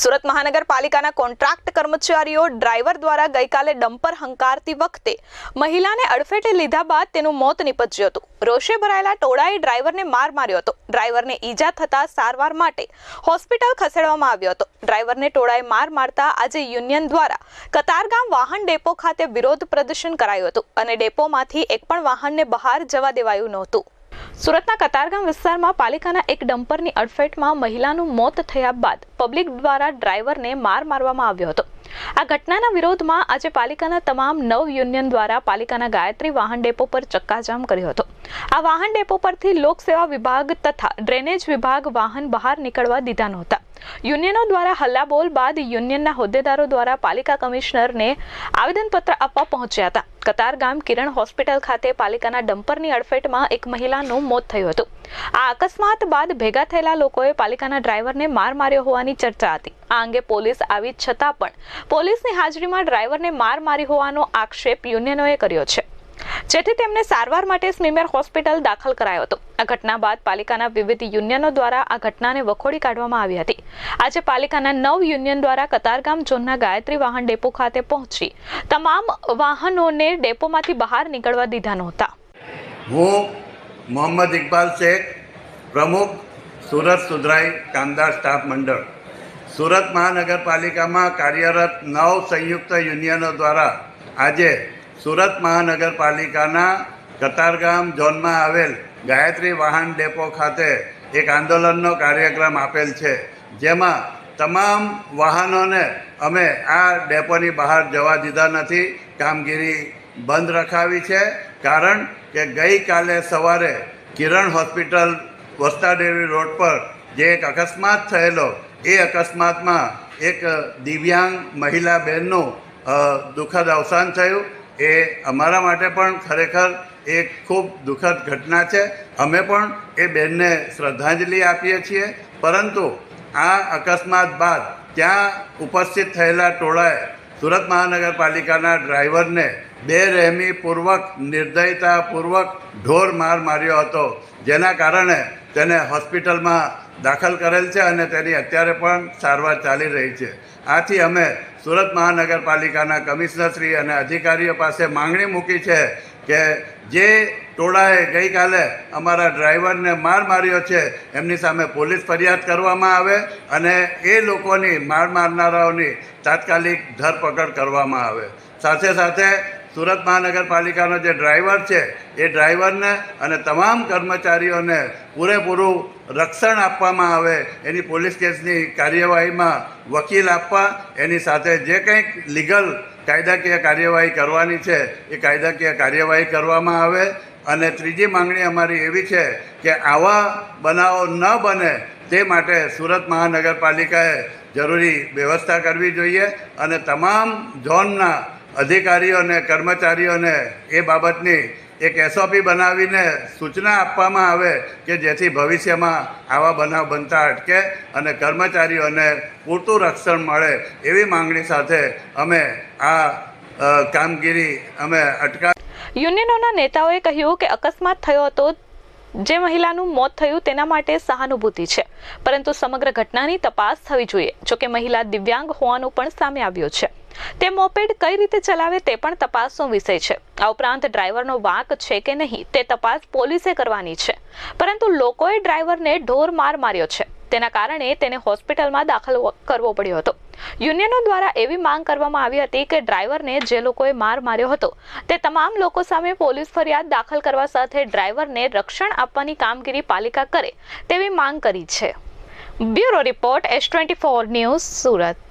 સુરત મહાનગરપાલિકાના કોન્ટ્રાક્ટ કર્મચારીઓ ડ્રાઈવર દ્વારા ગઈકાલે ડમ્પર હંકારતી વખતે મહિલાને અડફેટે લીધા બાદ તેનું મોત નીપજ્યું હતું. રોષે ભરાયેલા ટોળાએ ડ્રાઈવરને માર માર્યો હતો. ડ્રાઈવરને ઈજા થતા સારવાર માટે હોસ્પિટલ ખસેડવામાં આવ્યો હતો. ડ્રાઈવરને ટોળાએ માર મારતા આજે યુનિયન દ્વારા કતારગામ વાહન ડેપો ખાતે વિરોધ પ્રદર્શન કરાયું હતું અને ડેપોમાંથી એક પણ વાહનને બહાર જવા દેવાયું નહોતું. સુરતના કતારગામ વિસ્તારમાં પાલિકાના એક ડમ્પરની અડફેટમાં મહિલાનું મોત થયા બાદ પબ્લિક દ્વારા ડ્રાઈવરને માર મારવામાં આવ્યો હતો. આ ઘટનાના વિરોધમાં આજે પાલિકાના તમામ નવ યુનિયન દ્વારા પાલિકાના ગાયત્રી વાહન ડેપો પર ચક્કાજામ કર્યો હતો. આ વાહન ડેપો પરથી લોકસેવા વિભાગ તથા ડ્રેનેજ વિભાગ વાહન બહાર નીકળવા દીધા નહોતા. યુનિયનો દ્વારા હલ્લાબોલ બાદ યુનિયનના હોદ્દેદારો દ્વારા પાલિકા કમિશનરને આવેદનપત્ર આપવા પહોંચ્યા હતા. કતારગામ કિરણ હોસ્પિટલ ખાતે પાલિકાના ડમ્પરની અડફેટમાં એક મહિલાનું મોત થયું હતું. આ અકસ્માત બાદ ભેગા થયેલા લોકોએ પાલિકાના ડ્રાઈવરને માર માર્યો હોવાની ચર્ચા હતી. આ અંગે પોલીસ આવી છતાં પણ પોલીસની હાજરીમાં ડ્રાઈવરને માર મારી હોવાનો આક્ષેપ યુનિયનોએ કર્યો છે. જેથી તેમને સારવાર માટે સ્મીમેર હોસ્પિટલ દાખલ કરાયો હતો. આ ઘટના બાદ પાલિકાના વિવિધ યુનિયનો દ્વારા આ ઘટનાને વખોડી કાઢવામાં આવી હતી. આજે પાલિકાના નવ યુનિયન દ્વારા કતારગામ ઝોનના ગાયત્રી વાહન ડેપો ખાતે પહોંચી તમામ વાહનોને ડેપોમાંથી બહાર નીકળવા દીધા નહોતા. હું મોહમ્મદ ઇકબાલ શેખ, પ્રમુખ સુરત સુધરાઈ કામદાર સ્ટાફ મંડળ. સુરત મહાનગરપાલિકામાં કાર્યરત નવ સંયુક્ત યુનિયનો દ્વારા આજે સુરત મહાનગરપાલિકાના કતારગામ ઝોનમાં આવેલ ગાયત્રી વાહન ડેપો ખાતે એક આંદોલનનો કાર્યક્રમ આપેલ છે. જેમાં તમામ વાહનોને અમે આ ડેપોની બહાર જવા દીધા નથી. કામગીરી બંધ રખાવી છે. કારણ કે ગઈકાલે સવારે કિરણ હોસ્પિટલ વસ્તાડેરી રોડ પર જે એક અકસ્માત થયેલો, એ અકસ્માતમાં એક દિવ્યાંગ મહિલા બહેનનું દુઃખદ અવસાન થયું. એ અમારા માટે પણ ખરેખર એક ખૂબ દુઃખદ ઘટના છે. અમે પણ એ બહેનને શ્રદ્ધાંજલિ આપીએ છીએ. પરંતુ આ અકસ્માત બાદ ત્યાં ઉપસ્થિત થયેલા ટોળાએ સુરત મહાનગરપાલિકાના ડ્રાઈવરને બેરહેમીપૂર્વક, નિર્દયતાપૂર્વક ઢોર માર માર્યો હતો, જેના કારણે તેને હોસ્પિટલમાં દાખલ કરેલ છે અને તેની અત્યારે પણ સારવાર ચાલી રહી છે. આથી અમે સુરત મહાનગરપાલિકાના કમિશનરશ્રી અને અધિકારીઓ પાસે માંગણી મૂકી છે કે જે ટોળાએ ગઈકાલે અમારા ડ્રાઈવરને માર માર્યો છે. એમની સામે પોલીસ ફરિયાદ કરવામાં આવે અને એ લોકોની માર મારનારાઓની તાત્કાલિક ધરપકડ કરવામાં આવે. સાથે સાથે સુરત મહાનગરપાલિકાનો જે ડ્રાઈવર છે, એ ડ્રાઈવરને અને તમામ કર્મચારીઓને પૂરેપૂરું રક્ષણ આપવામાં આવે, એની પોલીસ કેસની કાર્યવાહીમાં વકીલ આપવા, એની સાથે જે કંઈક લીગલ કાયદાકીય કાર્યવાહી કરવાની છે, એ કાયદાકીય કાર્યવાહી કરવામાં આવે. અને ત્રીજી માંગણી અમારી એવી છે કે આવા બનાવો ન બને તે માટે સુરત મહાનગરપાલિકાએ જરૂરી વ્યવસ્થા કરવી જોઈએ અને તમામ ઝોનના અધિકારીઓ અને કર્મચારીઓને એ બાબતની એક એસઓપી બનાવીને સૂચના આપવામાં આવે કે જેથી ભવિષ્યમાં આવા બનાવ બનતા અટકે અને કર્મચારીઓને પૂરતું રક્ષણ મળે એવી માંગણી સાથે અમે આ કામગીરી અમે અટકા યુનિયનોના નેતાઓએ કહ્યું કે અકસ્માત થયો હતો, જે મહિલાનું મોત થયું તેના માટે સહાનુભૂતિ છે. પરંતુ સમગ્ર ઘટનાની તપાસ થવી જોઈએ, જોકે મહિલા દિવ્યાંગ હોવાનું પણ સામે આવ્યું છે. તે મોપેડ કઈ રીતે ચલાવે તે પણ તપાસનો વિષય છે. આ ઉપરાંત ડ્રાઈવરનો વાંક છે કે નહીં તે તપાસ પોલીસે કરવાની છે. પરંતુ લોકોએ ડ્રાઈવરને ઢોર માર માર્યો છે. તેના કારણે તેને હોસ્પિટલમાં દાખલ કરવો પડ્યો હતો. યુનિયનો દ્વારા એવી માંગ કરવામાં આવી હતી કે ડ્રાઈવરને જે લોકોએ માર માર્યો હતો, તે તમામ લોકો સામે પોલીસ ફરિયાદ દાખલ કરવા સાથે ડ્રાઈવરને રક્ષણ આપવાની કામગીરી પાલિકા કરે તેવી માંગ કરી છે. Bureau report S twenty four news Surat.